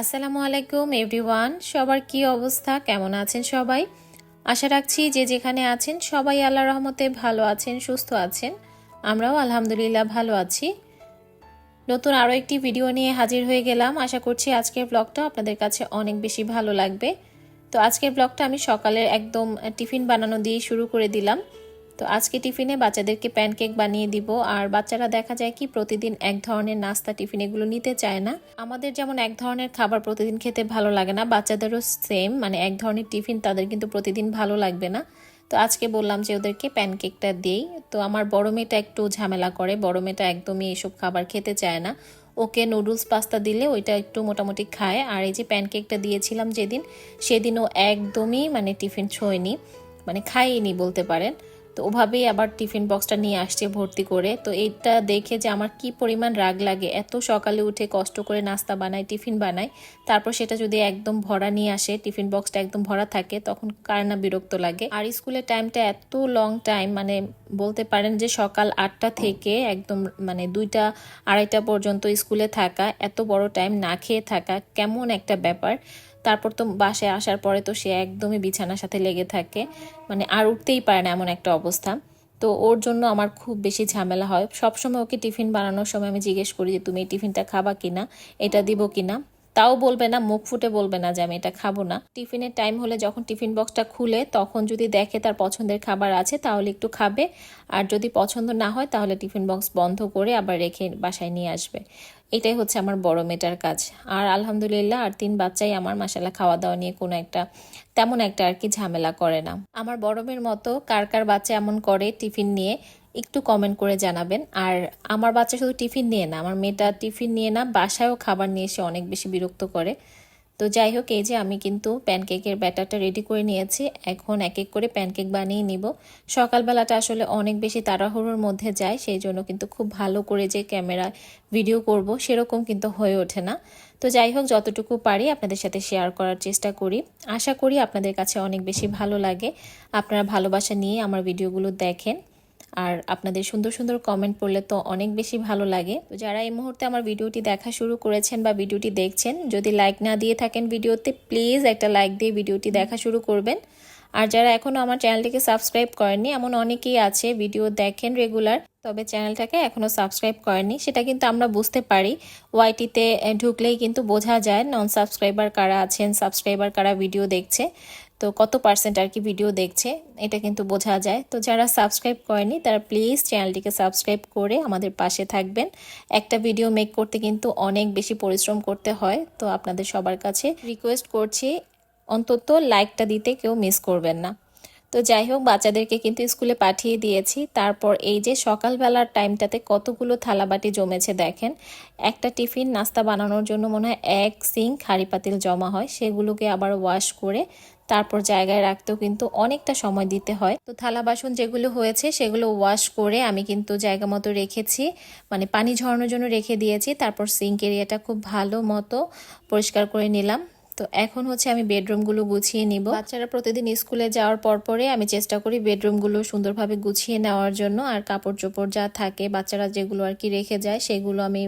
আসসালামু আলাইকুম, এভরিওয়ান। সবার কি অবস্থা? কেমন আছেন সবাই? আশা রাখছি যে যেখানে আছেন সবাই আল্লাহ রহমতে ভালো আছেন, সুস্থ আছেন। আমরাও আলহামদুলিল্লাহ ভালো আছি। নতুন আরও একটি ভিডিও নিয়ে হাজির হয়ে গেলাম। আশা করছি আজকের ব্লগটা আপনাদের কাছে অনেক বেশি ভালো লাগবে। তো আজকের ব্লগটা আমি সকালের একদম টিফিন বানানো দিয়ে শুরু করে দিলাম। তো আজকে টিফিনে বাচ্চাদেরকে প্যানকেক বানিয়ে দিব। আর বাচ্চারা দেখা যায় কি, প্রতিদিন এক ধরনের নাস্তা টিফিন এগুলো নিতে চায় না। আমাদের যেমন এক ধরনের খাবার প্রতিদিন খেতে ভালো লাগে না, বাচ্চাদেরও সেম মানে এক ধরনের টিফিন তাদের কিন্তু প্রতিদিন ভালো লাগবে না। তো আজকে বললাম যে ওদেরকে প্যানকেকটা দিই। তো আমার বড় মেয়েটা একটু ঝামেলা করে, বড় মেয়েটা একদমই এসব খাবার খেতে চায় না। ওকে নুডলস পাস্তা দিলে ওইটা একটু মোটামুটি খায়। আর এই যে প্যানকেকটা দিয়েছিলাম যেদিন সেদিন ও একদমই মানে টিফিন ছোঁয়নি মানে খাইনি বলতে পারেন। তো ওভাবেই আবার টিফিন বক্সটা নিয়ে আসছে ভর্তি করে। তো এইটা দেখে যে আমার কি পরিমাণ রাগ লাগে, এত সকালে উঠে কষ্ট করে নাস্তা বানাই টিফিন বানাই তারপর সেটা যদি একদম ভরা নিয়ে আসে, টিফিন বক্সটা একদম ভরা থাকে, তখন কার না বিরক্ত লাগে। আর স্কুলের টাইমটা এত লং টাইম মানে বলতে পারেন যে সকাল আটটা থেকে একদম মানে দুইটা, আড়াইটা পর্যন্ত স্কুলে থাকা, এত বড় টাইম না খেয়ে থাকা, কেমন একটা ব্যাপার। তারপর তো বাসায় আসার পরে তো সে একদমই বিছানার সাথে লেগে থাকে। মানে আর উঠতেই পারে না এমন একটা অবস্থা। তো ওর জন্য আমার খুব বেশি ঝামেলা হয়। সবসময় ওকে টিফিন বানানোর সময় আমি জিজ্ঞেস করি যে, তুমি এই টিফিনটা খাবা কিনা? এটা দিব কিনা? তাও বলবে না, মুখ ফুটে বলবে না যে আমি এটা খাব না। টিফিনের টাইম হলে যখন টিফিন বক্সটা খুলে, তখন যদি দেখে তার পছন্দের খাবার আছে, তাহলে একটু খাবে। আর যদি পছন্দ না হয়, তাহলে টিফিন বক্স বন্ধ করে আবার রেখে বাসায় নিয়ে আসবে। এটাই হচ্ছে আমার বড় মেটার কাজ। আর আলহামদুলিল্লাহ, আর তিন বাচ্চাই আমার মাসালা খাওয়া দাওয়া নিয়ে কোনো একটা, তেমন একটা আর কি ঝামেলা করে না। আমার বড় মেয়ের মতো কার কার বাচ্চা এমন করে টিফিন নিয়ে একটু কমেন্ট করে জানাবেন। আর আমার বাচ্চা শুধু টিফিন নিয়ে না, আমার মেয়েটা টিফিন নিয়ে না, বাসায়ও খাবার নিয়ে এসে অনেক বেশি বিরক্ত করে। তো যাই হোক, এই যে আমি কিন্তু প্যানকেকের ব্যাটারটা রেডি করে নিয়েছি। এখন এক এক করে প্যানকেক বানিয়ে নিব। সকালবেলাটা আসলে অনেক বেশি তাড়াহুড়োর মধ্যে যায়, সেই জন্য কিন্তু খুব ভালো করে যে ক্যামেরা ভিডিও করব, সেরকম কিন্তু হয়ে ওঠে না। তো যাই হোক, যতটুকু পারি আপনাদের সাথে শেয়ার করার চেষ্টা করি। আশা করি আপনাদের কাছে অনেক বেশি ভালো লাগে। আপনারা ভালোবাসা নিয়ে আমার ভিডিওগুলো দেখেন। আর আপনাদের সুন্দর সুন্দর কমেন্ট পড়লে তো অনেক বেশি ভালো লাগে। তো যারা এই মুহূর্তে আমার ভিডিওটি দেখা শুরু করেছেন বা ভিডিওটি দেখছেন, যদি লাইক না দিয়ে থাকেন ভিডিওতে প্লিজ একটা লাইক দিয়ে ভিডিওটি দেখা শুরু করবেন। আর যারা এখনও আমার চ্যানেলটিকে সাবস্ক্রাইব করেননি, এমন অনেকেই আছে, ভিডিও দেখেন রেগুলার তবে চ্যানেলটাকে এখনও সাবস্ক্রাইব করেনি সেটা কিন্তু আমরা বুঝতে পারি। ওয়াইটিতে ঢুকলেই কিন্তু বোঝা যায় নন সাবস্ক্রাইবার কারা আছেন সাবস্ক্রাইবার কারা ভিডিও দেখছে। তো কত পার্সেন্ট আর কি ভিডিও দেখছে, এটা কিন্তু বোঝা যায়। তো যারা সাবস্ক্রাইব করেনি, তারা প্লিজ চ্যানেলটিকে সাবস্ক্রাইব করে আমাদের পাশে থাকবেন। একটা ভিডিও মেক করতে কিন্তু অনেক বেশি পরিশ্রম করতে হয়, তো আপনাদের সবার কাছে রিকোয়েস্ট করছি, অন্তত লাইকটা দিতে কেউ মিস করবেন না। তো যাই হোক, বাচ্চাদেরকে কিন্তু স্কুলে পাঠিয়ে দিয়েছি। তারপর এই যে সকালবেলার টাইমটাতে কতগুলো থালাবাটি জমেছে দেখেন। একটা টিফিন নাস্তা বানানোর জন্য মনে হয় এক সিঙ্ক হাঁড়ি পাতিল জমা হয়, সেগুলোকে আবার ওয়াশ করে তারপর জায়গায় রাখতেও কিন্তু অনেকটা সময় দিতে হয়। তো থালা বাসন যেগুলো হয়েছে সেগুলো ওয়াশ করে আমি কিন্তু জায়গা মতো রেখেছি। মানে পানি ঝরানোর জন্য রেখে দিয়েছি। তারপর সিঙ্ক এরিয়াটা খুব ভালো মতো পরিষ্কার করে নিলাম। তো এখন হচ্ছে আমি বেডরুমগুলো গুছিয়ে নিব। বাচ্চারা প্রতিদিন স্কুলে যাওয়ার পর পরে আমি চেষ্টা করি বেডরুমগুলো সুন্দরভাবে গুছিয়ে নেওয়ার জন্য। আর কাপড় চোপড় যা থাকে, বাচ্চারা যেগুলো আর কি রেখে যায়, সেগুলো আমি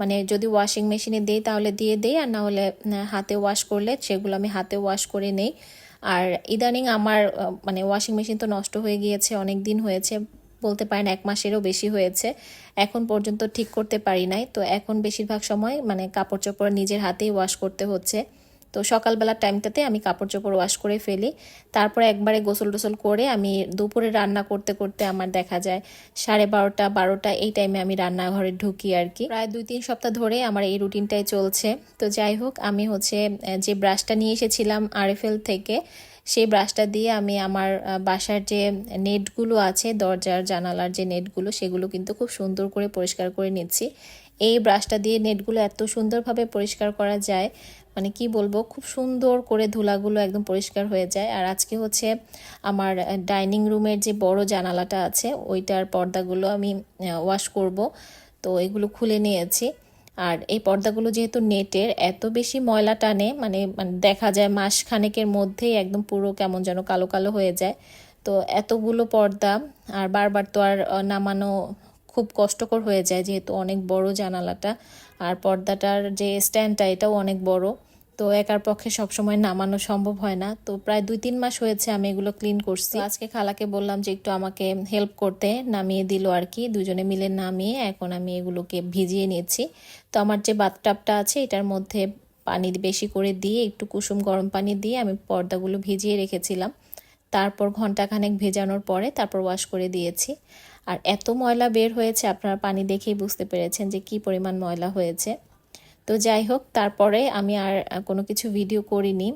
মানে যদি ওয়াশিং মেশিনে দিই তাহলে দিয়ে দিই, আর না হলে হাতে ওয়াশ করলে সেগুলো আমি হাতে ওয়াশ করে নেই। আর ইদানিং আমার মানে ওয়াশিং মেশিন তো নষ্ট হয়ে গিয়েছে অনেক দিন হয়েছে, বলতে পারেন এক মাসেরও বেশি হয়েছে। এখন পর্যন্ত ঠিক করতে পারি নাই। তো এখন বেশিরভাগ সময় মানে কাপড় চোপড় নিজের হাতেই ওয়াশ করতে হচ্ছে। তো সকালবেলার টাইমটাতে আমি কাপড় চোপড় ওয়াশ করে ফেলি। তারপরে একবারে গোসল টোসল করে আমি দুপুরে রান্না করতে করতে আমার দেখা যায় সাড়ে বারোটা বারোটা এই টাইমে আমি রান্নাঘরে ঢুকি আর কি। প্রায় দুই তিন সপ্তাহ ধরে আমার এই রুটিনটাই চলছে। তো যাই হোক, আমি হচ্ছে যে ব্রাশটা নিয়ে এসেছিলাম আরএফএল থেকে, সেই ব্রাশটা দিয়ে আমি আমার বাসার যে নেটগুলো আছে, দরজার, জানালার যে নেটগুলো, সেগুলো কিন্তু খুব সুন্দর করে পরিষ্কার করে নিচ্ছি। এই ব্রাশটা দিয়ে নেটগুলো এত সুন্দরভাবে পরিষ্কার করা যায় মানে কি বলব, খুব সুন্দর করে ধুলাগুলো একদম পরিষ্কার হয়ে যায়। আর আজকে হচ্ছে আমার ডাইনিং রুমের যে বড় জানালাটা আছে, ওইটার পর্দাগুলো আমি ওয়াশ করব। তো এগুলো খুলে নিয়েছি। আর এই পর্দাগুলো যেহেতু নেটের, এত বেশি ময়লা টানে মানে মানে দেখা যায় মাস খানেকের মধ্যেই একদম পুরো কেমন যেন কালো কালো হয়ে যায়। তো এতগুলো পর্দা, আর বারবার তো আর নামানো খুব কষ্টকর হয়ে যায় যেহেতু অনেক বড় জানালাটা আর পর্দাটার যে স্ট্যান্ডটা এটাও অনেক বড়। তো একার পক্ষে সবসময় নামানো সম্ভব হয় না। তো প্রায় দুই তিন মাস হয়েছে আমি এগুলো ক্লিন করছি। আজকে খালাকে বললাম যে একটু আমাকে হেল্প করতে। নামিয়ে দিল আর কি। দুজনে মিলে নামিয়ে এখন আমি এগুলোকে ভিজিয়ে নিয়েছি। তো আমার যে বাথটাবটা আছে এটার মধ্যে পানি বেশি করে দিয়ে, একটু কুসুম গরম পানি দিয়ে আমি পর্দাগুলো ভিজিয়ে রেখেছিলাম। তারপর ঘন্টাখানেক ভেজানোর পরে তারপর ওয়াশ করে দিয়েছি। আর এত ময়লা বের হয়েছে, আপনারা পানি দেখেই বুঝতে পেরেছেন যে কি পরিমাণ ময়লা হয়েছে। তো যাই হোক, তারপরে আমি আর কোনো কিছু ভিডিও করিনি।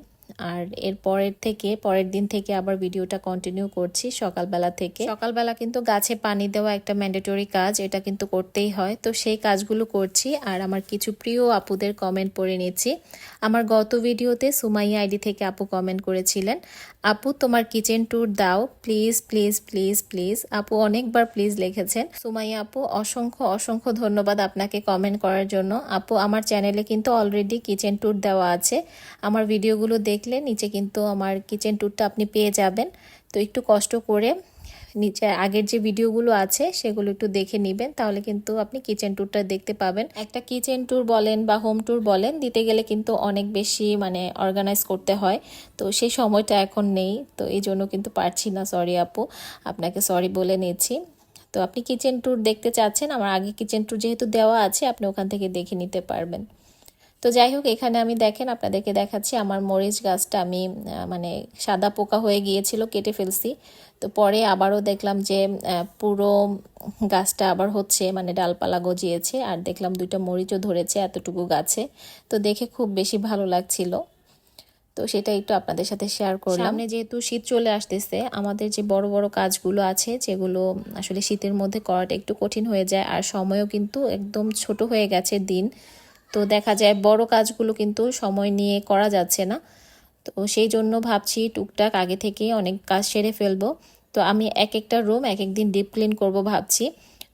আর এর পরের থেকে, পরের দিন থেকে আবার ভিডিওটা কন্টিনিউ করছি সকালবেলা থেকে। সকালবেলা কিন্তু গাছে পানি দেওয়া একটা ম্যান্ডেটরি কাজ, এটা কিন্তু করতেই হয়। তো সেই কাজগুলো করছি আর আমার কিছু প্রিয় আপুদের কমেন্ট পড়ে নিচ্ছি। আমার গত ভিডিওতে সুমাইয়া আইডি থেকে আপু কমেন্ট করেছিলেন, আপু, তোমার কিচেন ট্যুর দাও। প্লিজ প্লিজ প্লিজ প্লিজ আপু অনেকবার প্লিজ লিখেছেন। সুমাইয়া আপু, অসংখ্য অসংখ্য ধন্যবাদ আপনাকে কমেন্ট করার জন্য। আপু, আমার চ্যানেলে কিন্তু অলরেডি কিচেন ট্যুর দেওয়া আছে। আমার ভিডিওগুলো দেখলে নিচে কিন্তু আমার কিচেন ট্যুরটা আপনি পেয়ে যাবেন। তো একটু কষ্ট করে নিচে আগের যে ভিডিওগুলো আছে, সেগুলো একটু দেখে নেবেন, তাহলে কিন্তু আপনি কিচেন ট্যুরটা দেখতে পাবেন। একটা কিচেন ট্যুর বলেন বা হোম ট্যুর বলেন, দিতে গেলে কিন্তু অনেক বেশি মানে অর্গানাইজ করতে হয়। তো সেই সময়টা এখন নেই, তো এই জন্য কিন্তু পারছি না সরি আপু, আপনাকে সরি বলে নিয়েছি তো আপনি কিচেন ট্যুর দেখতে চাচ্ছেন, আমার আগে কিচেন ট্যুর যেহেতু দেওয়া আছে, আপনি ওখান থেকে দেখে নিতে পারবেন। তো যাই হোক, এখানে আমি দেখেন, আপনাদেরকে দেখাচ্ছি, আমার মরিচ গাছটা আমি মানে সাদা পোকা হয়ে গিয়েছিল, কেটে ফেলছি। তো পরে আবারও দেখলাম যে পুরো গাছটা আবার হচ্ছে মানে ডালপালা গজিয়েছে, আর দেখলাম দুইটা মরিচও ধরেছে এতটুকু গাছে। তো দেখে খুব বেশি ভালো লাগছিল। তো সেটা একটু আপনাদের সাথে শেয়ার করলাম। সামনে যেহেতু শীত চলে আসতেছে, আমাদের যে বড় বড় কাজগুলো আছে, যেগুলো আসলে শীতের মধ্যে করাটা একটু কঠিন হয়ে যায়, আর সময়ও কিন্তু একদম ছোট হয়ে গেছে দিন। তো দেখা যায় বড় কাজগুলো কিন্তু সময় নিয়ে করা যাচ্ছে না। তো সেই জন্য ভাবছি টুকটাক আগে থেকে অনেক কাজ সেরে ফেলব। তো আমি এক একটা রুম এক এক দিন ডিপ ক্লিন করব ভাবছি।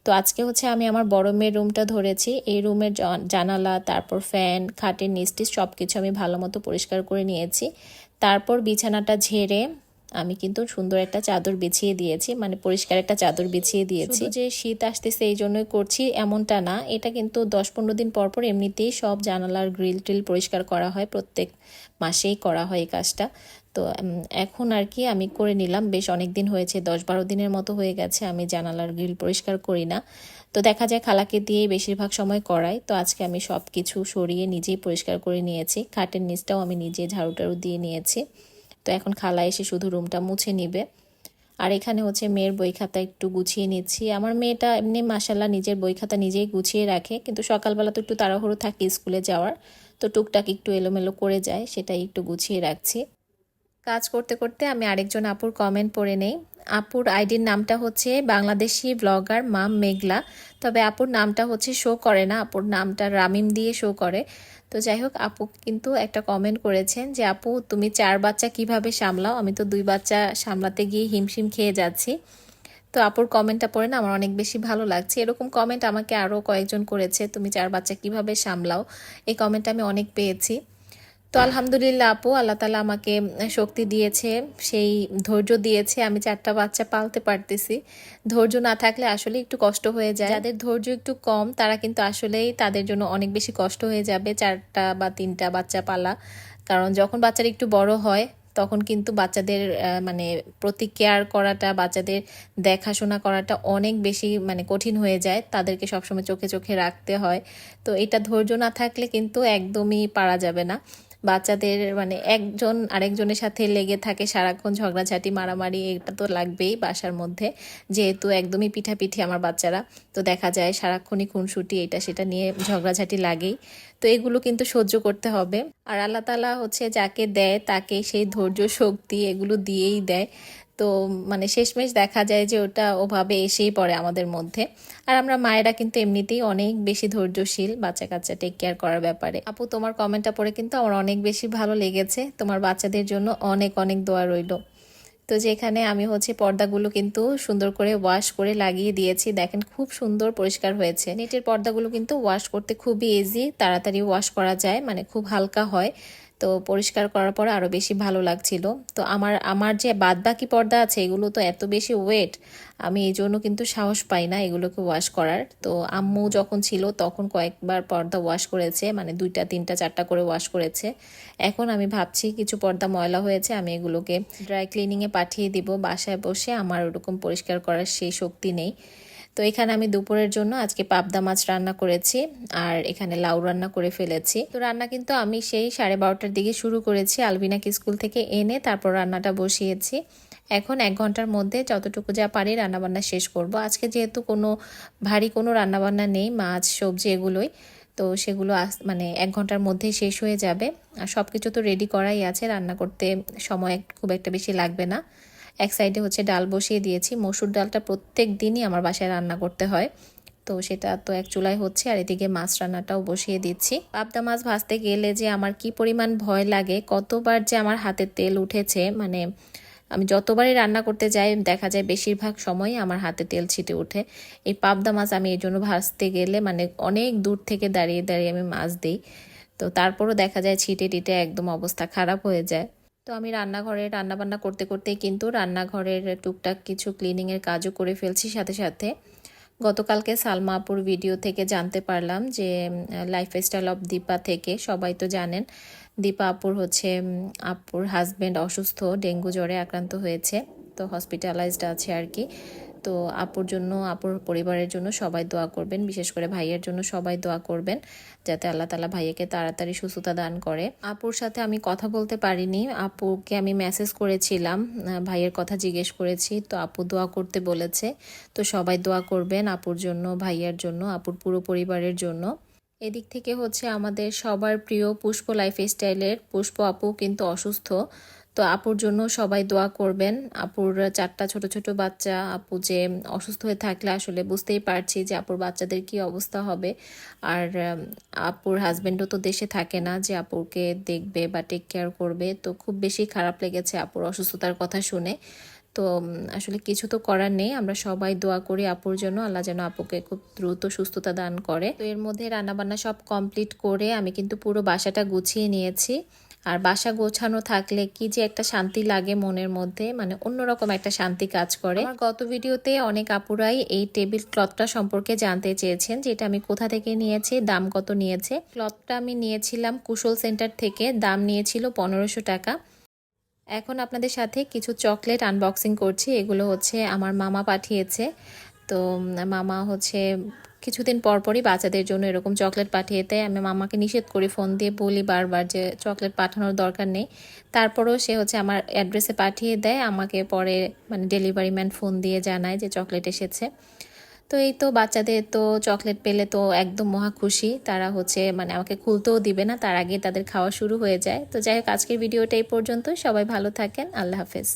তো আজকে হচ্ছে আমি আমার বড় মেয়ের রুমটা ধরেছি। এই রুমের জানালা, তারপর ফ্যান, খাটের নিস্টিস সব কিছু আমি ভালো মতো পরিষ্কার করে নিয়েছি। তারপর বিছানাটা ঝেড়ে আমি কিন্তু সুন্দর একটা চাদর বিছিয়ে দিয়েছি মানে পরিষ্কার একটা চাদর বিছিয়ে দিয়েছি। যে শীত আসতেছে এই জন্যই করছি এমনটা না এটা কিন্তু দশ পনেরো দিন পর পর এমনিতেই সব জানালার গ্রিল ট্রিল পরিষ্কার করা হয় প্রত্যেক মাসেই করা হয় এই কাজটা। তো এখন আর কি আমি করে নিলাম বেশ অনেক দিন হয়েছে দশ বারো দিনের মতো হয়ে গেছে আমি জানালার গ্রিল পরিষ্কার করি না। তো দেখা যায় খালাকে দিয়েই বেশিরভাগ সময় করাই। তো আজকে আমি সব কিছু সরিয়ে নিজেই পরিষ্কার করে নিয়েছি খাটের নিচটাও আমি নিজে ঝাড়ু টাড়ু দিয়ে নিয়েছি। তো এখন খালা এসে শুধু রুমটা মুছে নিবে। আর এখানে হচ্ছে মেয়ের বই খাতা একটু গুছিয়ে নিচ্ছি। আমার মেয়েটা এমনি মাসাল্লাহ নিজের বই খাতা নিজেই গুছিয়ে রাখে, কিন্তু সকালবেলা তো একটু তাড়াহুড়ো থাকে স্কুলে যাওয়ার, তো টুকটাক একটু এলোমেলো করে যায়, সেটাই একটু গুছিয়ে রাখছি। কাজ করতে করতে আমি আরেকজন আপুর কমেন্ট পড়ে নেই। আপুর আইডির নামটা হচ্ছে বাংলাদেশি ব্লগার মাম মেঘলা, তবে আপুর নামটা হচ্ছে শো করে না, আপুর নামটা রামিম দিয়ে শো করে। তো যাই হোক, আপু কিন্তু একটা কমেন্ট করেছেন যে, আপু, তুমি চার বাচ্চা কীভাবে সামলাও? আমি তো দুই বাচ্চা সামলাতে গিয়ে হিমশিম খেয়ে যাচ্ছি। তো আপুর কমেন্টটা পড়ে না আমার অনেক বেশি ভালো লাগছে। এরকম কমেন্ট আমাকে আরও কয়েকজন করেছে, তুমি চার বাচ্চা কীভাবে সামলাও? এই কমেন্টটা আমি অনেক পেয়েছি। তো আলহামদুলিল্লাহ আপু, আল্লাহ তালা আমাকে শক্তি দিয়েছে, সেই ধৈর্য দিয়েছে, আমি চারটা বাচ্চা পালতে পারতেছি। ধৈর্য না থাকলে আসলে একটু কষ্ট হয়ে যায়। যাদের ধৈর্য একটু কম, তারা কিন্তু আসলেই তাদের জন্য অনেক বেশি কষ্ট হয়ে যাবে চারটা বা তিনটা বাচ্চা পালা। কারণ যখন বাচ্চারা একটু বড় হয়, তখন কিন্তু বাচ্চাদের মানে প্রতি কেয়ার করাটা, বাচ্চাদের দেখাশোনা করাটা অনেক বেশি মানে কঠিন হয়ে যায়। তাদেরকে সবসময় চোখে চোখে রাখতে হয়। তো এটা ধৈর্য না থাকলে কিন্তু একদমই পারা যাবে না। বাচ্চাদের মানে একজন আরেকজনের সাথে লেগে থাকে সারাক্ষণ ঝগড়াঝাটি, মারামারি, এটা তো লাগবেই বাসার মধ্যে। যেহেতু একদমই পিঠাপিঠি আমার বাচ্চারা, তো দেখা যায় সারাক্ষণই খুনসুটি এটা সেটা নিয়ে ঝগড়াঝাটি লাগেই। তো এগুলো কিন্তু সহ্য করতে হবে। আর আল্লাহ তালা হচ্ছে যাকে দেয় তাকে সেই ধৈর্য, শক্তি এগুলো দিয়েই দেয়। তো মানে শেষমেশ দেখা যায় যে ওটা ওভাবে এসেই পড়ে আমাদের মধ্যে। আর আমরা মায়েরা কিন্তু এমনিতেই অনেক বেশি ধৈর্যশীল বাচ্চা কাচ্চা টেক কেয়ার করার ব্যাপারে। আপু, তোমার কমেন্টটা পড়ে কিন্তু আমার অনেক বেশি ভালো লেগেছে। তোমার বাচ্চাদের জন্য অনেক অনেক দোয়া রইল। তো যেখানে আমি হচ্ছে পর্দাগুলো কিন্তু সুন্দর করে ওয়াশ করে লাগিয়ে দিয়েছি। দেখেন খুব সুন্দর পরিষ্কার হয়েছে। নেটের পর্দাগুলো কিন্তু ওয়াশ করতে খুবই ইজি তাড়াতাড়ি ওয়াশ করা যায় মানে খুব হালকা হয়। তো পরিষ্কার করার পরে আরও বেশি ভালো লাগছিল। তো আমার আমার যে বাদবাকি পর্দা আছে, এগুলো তো এত বেশি ওয়েট আমি এই জন্য কিন্তু সাহস পাই না এগুলোকে ওয়াশ করার। তো আম্মু যখন ছিল তখন কয়েকবার পর্দা ওয়াশ করেছে মানে দুইটা, তিনটা, চারটা করে ওয়াশ করেছে। এখন আমি ভাবছি কিছু পর্দা ময়লা হয়েছে, আমি এগুলোকে ড্রাই ক্লিনিংয়ে পাঠিয়ে দিব। বাসায় বসে আমার ওরকম পরিষ্কার করার সেই শক্তি নেই। তো এখানে আমি দুপুরের জন্য আজকে পাবদা মাছ রান্না করেছি আর এখানে লাউ রান্না করে ফেলেছি। তো রান্না কিন্তু আমি সেই সাড়ে বারোটার দিকে শুরু করেছি, আলবিনাকে স্কুল থেকে এনে তারপর রান্নাটা বসিয়েছি। এখন এক ঘণ্টার মধ্যে যতটুকু যা পারি রান্নাবান্না শেষ করব। আজকে যেহেতু কোনো ভারী কোনো রান্নাবান্না নেই, মাছ, সবজি এগুলোই, তো সেগুলো মানে এক ঘণ্টার মধ্যে শেষ হয়ে যাবে। আর সব কিছু তো রেডি করাই আছে, রান্না করতে সময় খুব একটা বেশি লাগবে না। এক সাইডে হচ্ছে ডাল বসিয়ে দিয়েছি। মসুর ডালটা প্রত্যেক দিনই আমার বাসায় রান্না করতে হয়। তো সেটা তো এক চুলায় হচ্ছে, আর এদিকে মাছ রান্নাটাও বসিয়ে দিচ্ছি। পাবদা মাছ ভাজতে গেলে যে আমার কি পরিমাণ ভয় লাগে, কতবার যে আমার হাতে তেল উঠেছে মানে আমি যতবারই রান্না করতে যাই, দেখা যায় বেশিরভাগ সময় আমার হাতে তেল ছিটে ওঠে। এই পাবদা মাছ আমি এই জন্য ভাজতে গেলে মানে অনেক দূর থেকে দাঁড়িয়ে দাঁড়িয়ে আমি মাছ দিই। তো তারপরও দেখা যায় ছিটে টিটে একদম অবস্থা খারাপ হয়ে যায়। তো আমি রান্নাঘরে রান্নাবান্না করতে করতে কিন্তু রান্নাঘরের টুকটাক কিছু ক্লিনিংয়ের কাজও করে ফেলছি সাথে সাথে। গতকালকে সালমা আপুর ভিডিও থেকে জানতে পারলাম যে লাইফস্টাইল অফ দীপা থেকে সবাই তো জানেন, দীপা আপুর হচ্ছে আপুর হাজব্যান্ড অসুস্থ, ডেঙ্গু জ্বরে আক্রান্ত হয়েছে, তো হসপিটালাইজড আছে আর কি। তো আপুর জন্য, আপুর পরিবারের জন্য সবাই দোয়া করবেন। বিশেষ করে ভাইয়ের জন্য সবাই দোয়া করবেন, যাতে আল্লাহ তালা ভাইয়াকে তাড়াতাড়ি সুস্থতা দান করে। আপুর সাথে আমি কথা বলতে পারিনি, আপুকে আমি মেসেজ করেছিলাম ভাইয়ের কথা জিজ্ঞেস করেছি, তো আপু দোয়া করতে বলেছে। তো সবাই দোয়া করবেন আপুর জন্য, ভাইয়ার জন্য, আপুর পুরো পরিবারের জন্য। এদিক থেকে হচ্ছে আমাদের সবার প্রিয় পুষ্প লাইফ স্টাইলের পুষ্প আপু কিন্তু অসুস্থ। তো আপুর জন্য সবাই দোয়া করবেন। আপুর চারটা ছোট ছোট বাচ্চা, আপু যে অসুস্থ হয়ে থাকলে আসলে বুঝতেই পারছি যে আপুর বাচ্চাদের কি অবস্থা হবে। আর আপুর হাজব্যান্ডও তো দেশে থাকে না যে আপুকে দেখবে বা টেক কেয়ার করবে। তো খুব বেশি খারাপ লেগেছে আপুর অসুস্থতার কথা শুনে। তো আসলে কিছু তো করার নেই। আমরা সবাই দোয়া করি আপুর জন্য। আল্লাহ যেন আপুকে খুব দ্রুত সুস্থতা দান করে। তো এর মধ্যে রান্নাবান্না সব কমপ্লিট করে আমি কিন্তু পুরো বাসাটা গুছিয়ে নিয়েছি। আর বাসা গোছানো থাকলে কি যে একটা শান্তি লাগে মনের মধ্যে মানে অন্যরকম একটা শান্তি কাজ করে। গত ভিডিওতে অনেক আপুরাই এই টেবিল ক্লথটা সম্পর্কে জানতে চেয়েছেন, যেটা আমি কোথা থেকে নিয়েছি, দাম কত নিয়েছে। ক্লথটা আমি নিয়েছিলাম কুশল সেন্টার থেকে, দাম নিয়েছিল পনেরোশো টাকা। এখন আপনাদের সাথে কিছু চকলেট আনবক্সিং করছি, এগুলো হচ্ছে আমার মামা পাঠিয়েছে। তো মামা হচ্ছে কিছুদিন পরপরই বাচ্চাদের জন্য এরকম চকলেট পাঠিয়ে দেয়। আমি মামাকে নিষেধ করি, ফোন দিয়ে বলি বারবার যে চকলেট পাঠানোর দরকার নেই। তারপরেও সে হচ্ছে আমার অ্যাড্রেসে পাঠিয়ে দেয়, আমাকে পরে মানে ডেলিভারি ম্যান ফোন দিয়ে জানায় যে চকলেট এসেছে। তো এই তো বাচ্চাদের তো চকলেট পেলে তো একদম মহা খুশি। তারা হচ্ছে মানে আমাকে খুলতেও দিবে না, তার আগে তাদের খাওয়া শুরু হয়ে যায়। তো যাই হোক, আজকের ভিডিওটা এই পর্যন্ত সবাই ভালো থাকেন, আল্লাহ হাফেজ।